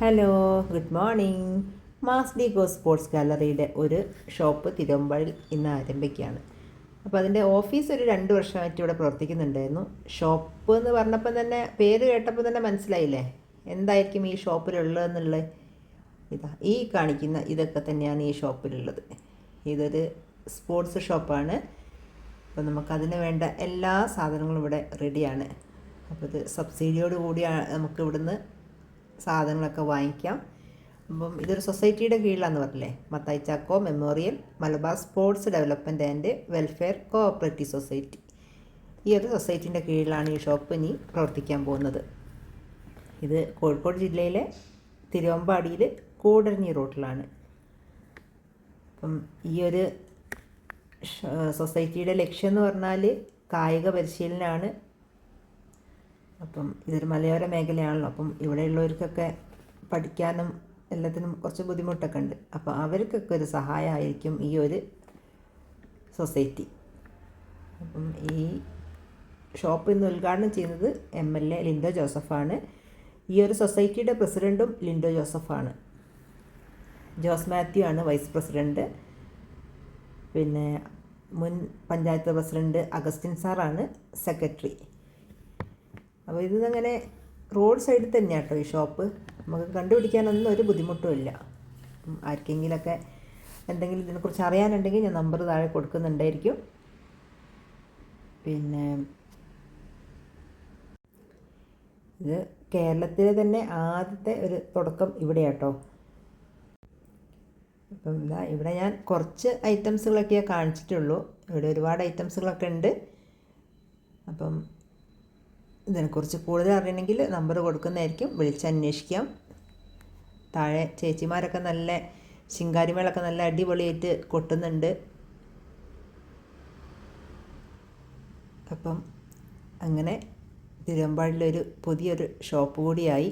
Hello good morning mass D go sports ഗാലറിയുടെ ഒരു shop തിരുവമ്പാടിൽ ഇന്ന് ആരംഭിക്കുകയാണ്. അപ്പോൾ അതിന്റെ ഓഫീസ് ഒരു രണ്ട് വർഷമായിട്ട് ഇവിടെ പ്രവർത്തിക്കുന്നുണ്ടായിരുന്നു. ഷോപ്പ് എന്ന് പറഞ്ഞപ്പോൾ തന്നെ പേര് കേട്ടപ്പോൾ തന്നെ മനസ്സിലായില്ലേ? എന്തായിരിക്കും ഈ ഷോപ്പിലുള്ളതെന്നുള്ളത് ഇതാ ഈ കാണിക്കുന്ന ഇതൊക്കെ തന്നെയാണ് ഈ ഷോപ്പിലുള്ളത് ഇതൊരു സ്പോർട്സ് ഷോപ്പാണ് അപ്പോൾ നമുക്കതിന് വേണ്ട എല്ലാ സാധനങ്ങളും ഇവിടെ റെഡിയാണ് അപ്പോൾ ഇത് സബ്സിഡിയോട് കൂടിയാണ് നമുക്ക് ഇവിടുന്ന് സാധനങ്ങളൊക്കെ വാങ്ങിക്കാം. അപ്പം ഇതൊരു സൊസൈറ്റിയുടെ കീഴിലാണെന്ന് പറഞ്ഞില്ലേ? Mathai Chacko memorial Malabar sports development and welfare cooperative society. ഈ ഒരു സൊസൈറ്റീന്റെ കീഴിലാണ് ഈ ഷോപ്പ് ഇനി പ്രവർത്തിക്കാൻ പോകുന്നത്. ഇത് കോഴിക്കോട് ജില്ലയിലെ തിരുവമ്പാടിയിൽ കൂടരഞ്ഞി റോട്ടിലാണ്. അപ്പം ഈ ഒരു സൊസൈറ്റിയുടെ ലക്ഷ്യം എന്ന് പറഞ്ഞാൽ കായിക പരിശീലനമാണ് അപ്പം ഇതൊരു മലയോര മേഖലയാണല്ലോ. അപ്പം ഇവിടെയുള്ളവർക്കൊക്കെ പഠിക്കാനും എല്ലാത്തിനും കുറച്ച് ബുദ്ധിമുട്ടൊക്കെ ഉണ്ട്. അപ്പോൾ അവർക്കൊക്കെ ഒരു സഹായമായിരിക്കും ഈ ഒരു സൊസൈറ്റി. അപ്പം ഈ ഷോപ്പ് ഇന്ന് ഉദ്ഘാടനം ചെയ്യുന്നത് എം എൽ എ ലിൻഡോ ജോസഫാണ്. ഈ ഒരു സൊസൈറ്റിയുടെ പ്രസിഡന്റും ലിൻഡോ ജോസഫാണ്. ജോസ് മാത്യു ആണ് വൈസ് പ്രസിഡന്റ് പിന്നെ മുൻ പഞ്ചായത്ത് പ്രസിഡന്റ് അഗസ്റ്റിൻ സാറാണ് സെക്രട്ടറി. അപ്പോൾ ഇത് അങ്ങനെ റോഡ് സൈഡിൽ തന്നെയാണ് കേട്ടോ ഈ ഷോപ്പ്. നമുക്ക് കണ്ടുപിടിക്കാനൊന്നും ഒരു ബുദ്ധിമുട്ടുമില്ല ആർക്കെങ്കിലൊക്കെ എന്തെങ്കിലും ഇതിനെക്കുറിച്ച് അറിയാനുണ്ടെങ്കിൽ ഞാൻ നമ്പർ താഴെ കൊടുക്കുന്നുണ്ടായിരിക്കും. പിന്നെ ഇത് കേരളത്തിലെ തന്നെ ആദ്യത്തെ ഒരു തുടക്കം ഇവിടെ കേട്ടോ അപ്പം ഇതാ ഇവിടെ ഞാൻ കുറച്ച് ഐറ്റംസുകളൊക്കെ കാണിച്ചിട്ടുള്ളൂ. ഇവിടെ ഒരുപാട് ഐറ്റംസുകളൊക്കെ ഉണ്ട്. അപ്പം ഇതിനെക്കുറിച്ച് കൂടുതൽ അറിയണമെങ്കിൽ നമ്പർ കൊടുക്കുന്നതായിരിക്കും. വിളിച്ചന്വേഷിക്കാം താഴെ ചേച്ചിമാരൊക്കെ നല്ല ശിങ്കാരിമേളൊക്കെ നല്ല അടിപൊളിയായിട്ട് കൊട്ടുന്നുണ്ട്. അപ്പം അങ്ങനെ തിരുവമ്പാടിലൊരു പുതിയൊരു ഷോപ്പ് കൂടിയായി.